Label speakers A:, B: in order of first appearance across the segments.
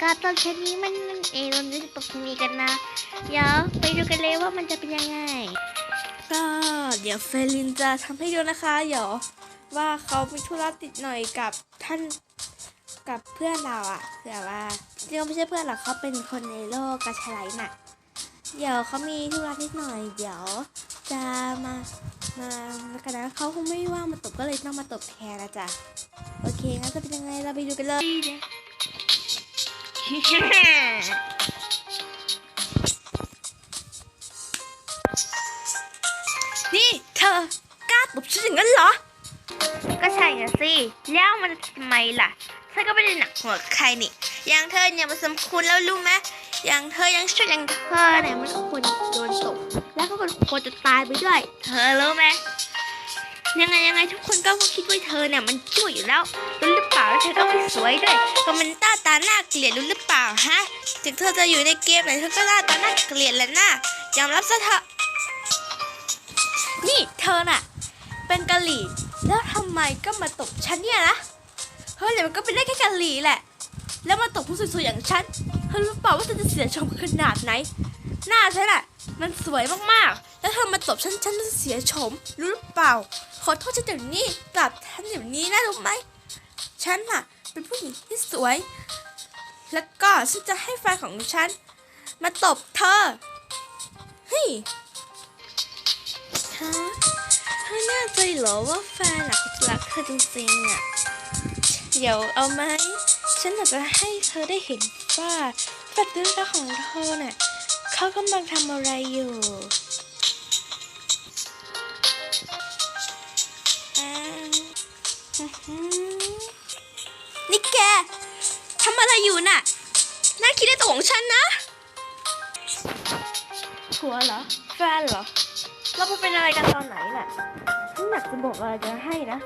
A: ตบชะนีมันมันเอเราจะตบชะนีกันนะ เดี๋ยวไปดูกันเลยว่ามันจะเป็นยังไง
B: ก็เดี๋ยวเฟลินจะทำให้ดูนะคะ เดี๋ยวว่าเขามีธุระติดหน่อยกับท่านกับเพื่อนเราอะเผื่อว่าจริงๆไม่ใช่เพื่อนหรอกเขาเป็นคนในโลกกระชายน่ะ เดี๋ยวเขามีธุระนิดหน่อย เดี๋ยวจะมามาแล้วกันนะเขาคงไม่ว่างมาตบก็เลยต้องมาตบแทนนะจ๊ะ โอเคงั้นจะเป็นยังไงเราไปดูกันเลย นี่เธอกล้าตบฉันอย่างนั้นเหรอ
A: ก็ใช่นะสิ แล้วมันจะทำไมล่ะฉันก็ไม่ได้หนักหัวใครนี่ อย่างเธอเนี่ยมันสมควรแล้วรู้ไหมอย่างเธอยังช่วยอย่างเธอเนี่ยมันก็ควรโดนตบแล้วก็ควรจะตายไปด้วย เธอรู้ไหมยังไงยังไงทุกคนก็คิดว่าเธอเนี่ยมันช่วยอยู่แล้ว ล่าแล้วเธอก็ไม่สวยด้วยก็มันต้าตาหน้าเกลียดรู้หรือเปล่าฮะ ถึงเธอจะอยู่ในเกมไหนเธอก็หน้าตาหน้าเกลียดแหละนะยอมรับซะเถอะ
B: นี่เธอน่ะ เป็นกะหรี่แล้วทำไมก็มาตบฉันเนี่ยนะ เฮ้ยเดี๋ยวมันก็เป็นได้แค่กะหรี่แหละ แล้วมาตบผู้สวยๆอย่างฉัน เธอรู้เปล่าว่าฉันจะเสียชมขนาดไหน หน้าฉันอะมันสวยมากๆ แล้วเธอมาตบฉันฉันจะเสียชม รู้หรือเปล่า ขอโทษฉันเดี๋ยวนี้กลับฉันเดี๋ยวนี้นะรู้ไหม ฉันน่ะ เป็นผู้หญิงที่สวย แล้วก็ฉันจะให้แฟนของฉัน มาตบเธอเฮ้ย
A: ฮะเธอแน่ใจเหรอว่าแฟนอะจะรักเธอจริงๆอะ
B: เดี๋ยวเอาไหมฉันอยากจะให้เธอได้เห็นว่าแฟนที่รักของเธอน่ะเขากำลังทำอะไรอยู่อ่าอื้อหือนี่แก ทำอะไรอยู่น่ะ น่าคิดในตัวของฉันนะผัวเหรอ แฟนเหรอ เราไปเป็นอะไรกันตอนไหนน่ะฉันอยากจะบอกอะไรจะให้นะ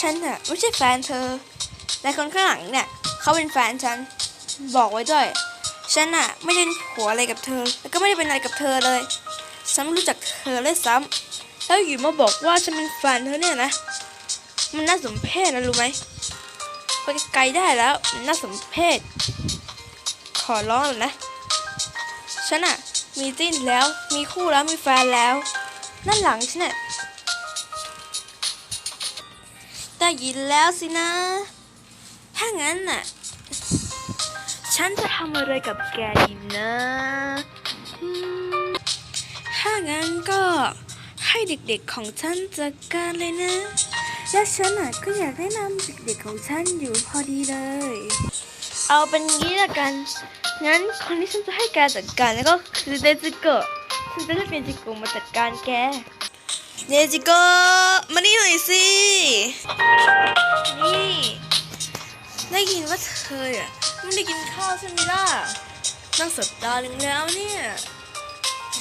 B: ฉันน่ะไม่ใช่แฟนเธอแต่คนข้างหลังเนี่ยเขาเป็นแฟนฉัน บอกไว้ด้วย ฉันน่ะไม่ได้ผัวอะไรกับเธอ แล้วก็ไม่ได้เป็นอะไรกับเธอเลย ฉันไม่รู้จักเธอเลยซ้ำแล้วอยู่มาบอกว่าฉันเป็นแฟนเธอเนี่ยนะ มันน่าสมเพชนะรู้ไหมไปไกลได้แล้วมันน่าสมเพชขอร้องนะ ฉันน่ะมีจิ้นแล้ว มีคู่แล้ว มีแฟนแล้ว นั่นหลังฉันน่ะได้ยินแล้วสินะ ถ้างั้นน่ะ ฉันจะทำอะไรกับแกดีนะถ้างั้นก็ให้เด็กๆของฉันจัดการเลยนะ และฉันน่ะก็อยากแนะนำเด็กๆของฉันอยู่พอดีเลย เอาเป็นงี้ละกัน งั้นคนที่ฉันจะให้แกจัดการแล้วก็คือเดจิโกะฉันจะเรียกเดจิโกะมาจัดการแกเนจิโกะมานี่หน่อยสิ นี่ ได้ยินว่าเธออะไม่ได้กินข้าวใช่ไหมล่ะนั่งสัปดาห์หนึ่งแล้วเนี่ย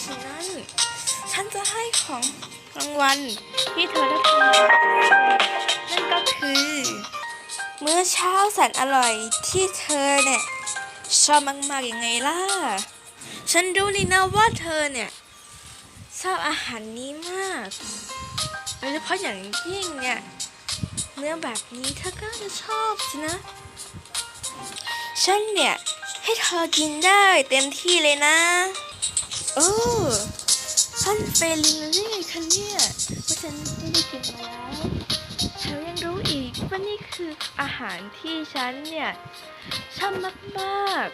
B: ฉะนั้น ฉันจะให้ของรางวัลที่เธอได้ทำนั่นก็คือ มื้อเช้าแสนอร่อยที่เธอเนี่ยชอบมากๆยังไงล่ะ ฉันรู้นี่นะว่าเธอเนี่ยชอบอาหารนี้มากโดยเฉพาะอย่างยิ่งเนี่ยเนื้อแบบนี้เธอก็จะชอบสินะ ฉันเนี่ยให้เธอกินได้เต็มที่เลยนะโอ้านเฟลินรู้ได้ไงคะเนี่ยว่าฉันไม่ได้กินมาแล้วเธอยังรู้อีกว่านี่คืออาหารที่ฉันเนี่ยชอบมาก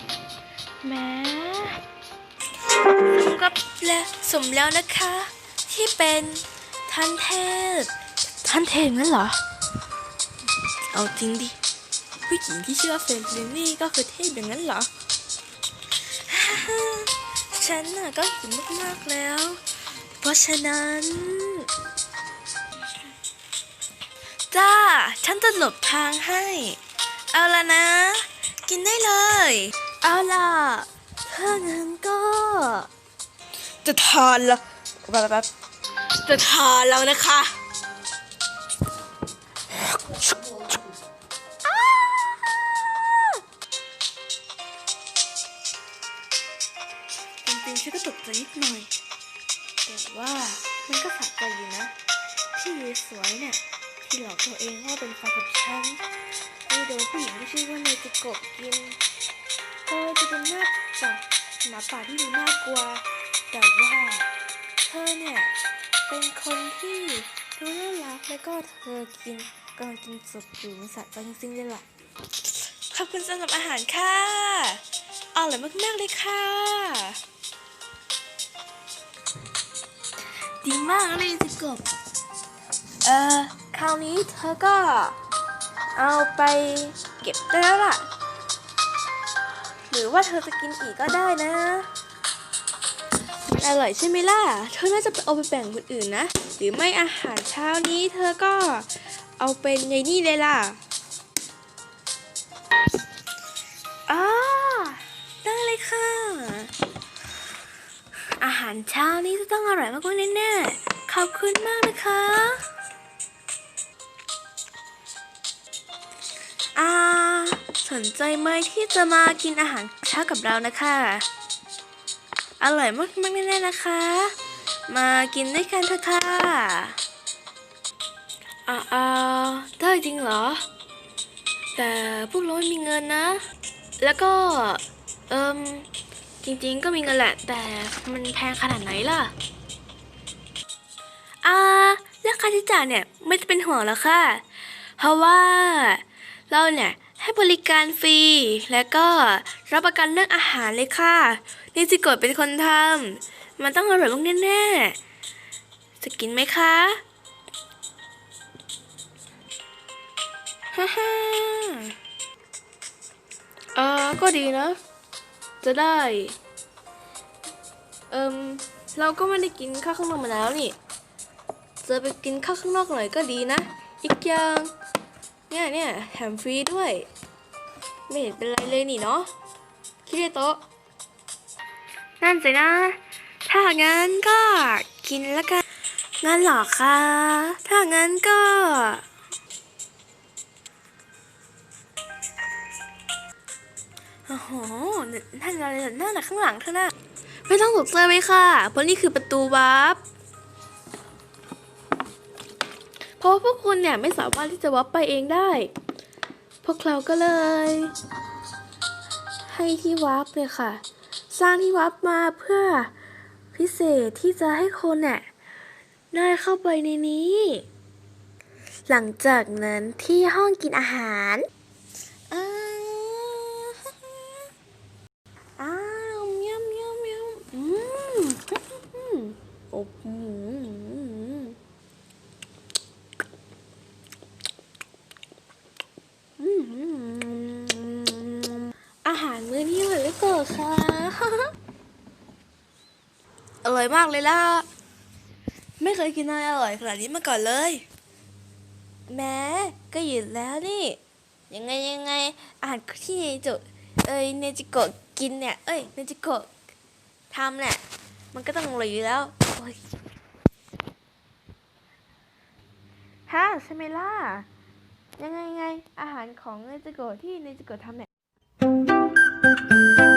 B: ๆแหม้สมกับและสมแล้วนะคะ ที่เป็นท่านเทพท่านเทพนั่นเหรอ เอาจริงดิผู้หญิงที่ชื่อว่าเฟรนลินนี่ก็คือเทพอย่างนั้นเหรอ ฉันน่ะก็หิวมากๆแล้ว เพราะฉะนั้นจ้า ฉันจะหลบทางให้ เอาละนะ กินได้เลย เอาล่ะถ้างั้นก็ จะทานละแบบแบบจะทานแล้วนะคะ ฉันก็ตกใจนิดหน่อย แต่ว่ามันก็สะใจอยู่นะ ที่ยายสวยเนี่ยที่หลอกตัวเองว่าเป็นแฟนกับฉันไปโดนผู้หญิงที่ชื่อว่าเนจิโกะกินเธอจะเป็นหน้าป่าหมาป่าที่ดูน่ากลัว แต่ว่าเธอเนี่ยเป็นคนที่ดูน่ารักแล้วก็เธอกินกำลังกินสดอยู่มันสะใจจริงๆเลยล่ะขอบคุณสำหรับอาหารค่ะอร่อยมากๆเลยค่ะ
A: ดีมากเลยสิกบ
B: เออคราวนี้เธอก็เอาไปเก็บได้แล้วล่ะ หรือว่าเธอจะกินอีกก็ได้นะ มันอร่อยใช่ไหมล่ะ เธอน่าจะเอาไปแบ่งคนอื่นนะ หรือไม่อาหารเช้านี้เธอก็เอาเป็นในนี่เลยล่ะาหารเช้านี้จะต้องอร่อยมากๆแน่ๆขอบคุณมากนะคะ อ่า สนใจไหมที่จะมากินอาหารเช้ากับเรานะคะ อร่อยมากๆแน่ๆนะคะ มากินด้วยกันเถอะค่ะอ่าอ่าได้จริงเหรอ แต่พวกเราไม่มีเงินนะ แล้วก็ เอิม จริงๆก็มีเงินแหละ แต่มันแพงขนาดไหนล่ะ อ่าเรื่องค่าใช้จ่ายเนี่ยไม่จะเป็นห่วงแล้วค่ะ เพราะว่าเราเนี่ยให้บริการฟรี และก็รับประกันเรื่องอาหารเลยค่ะ นี่จิโกดเป็นคนทำมันต้องอร่อยมากแน่ๆ จะกินไหมคะฮ่าฮ่าเออก็ดีนะ จะได้ เอิมเราก็ไม่ได้กินข้าวข้างนอกมาแล้วนี่จะไปกินข้าวข้างนอกหน่อยก็ดีนะ อีกอย่างเนี่ยเนี่ยแถมฟรีด้วย ไม่เห็นเป็นไรเลยนี่เนาะคิดเลยโต๊ะ
A: นั่นสินะ ถ้างั้นก็กินแล้วกัน
B: งั้นหรอคะถ้างั้นก็ โอ้โหนั่นอะไรนั่นน่ะข้างหลังเธอน่ะไม่ต้องตกใจไว้ค่ะ เพราะนี่คือประตูวาร์ปเพราะว่าพวกคุณเนี่ยไม่สามารถที่จะวาร์ปไปเองได้ พวกเราก็เลย ให้ที่วาร์ปเลยค่ะ สร้างที่วาร์ปมาเพื่อพิเศษที่จะให้คนเนี่ยได้เข้าไปในนี้ หลังจากนั้นที่ห้องกินอาหารอ้าวอ้าวย่ำย่ำย่ำอืมอืมโอ้โหอืมอืมอา หารมื้อนี้อร่อยเหลือเกินค่ะ อร่อยมากเลยล่ะ ไม่เคยกินอะไรอร่อยขนาดนี้มาก่อนเลย แม้ก็หยุดแล้วนี่ ยังไงยังไงอาหารที่เนจิเอ้ยเนจิโกะกินเนี่ย เอ้ยเนจิโกะทำเนี่ยมันก็ต้องอร่อยอยู่แล้วโอ้ย
A: ฮะใช่ไหมล่ะยังไงไงอาหารของเนจิโกะที่เนจิโกะทำเนี่ย Música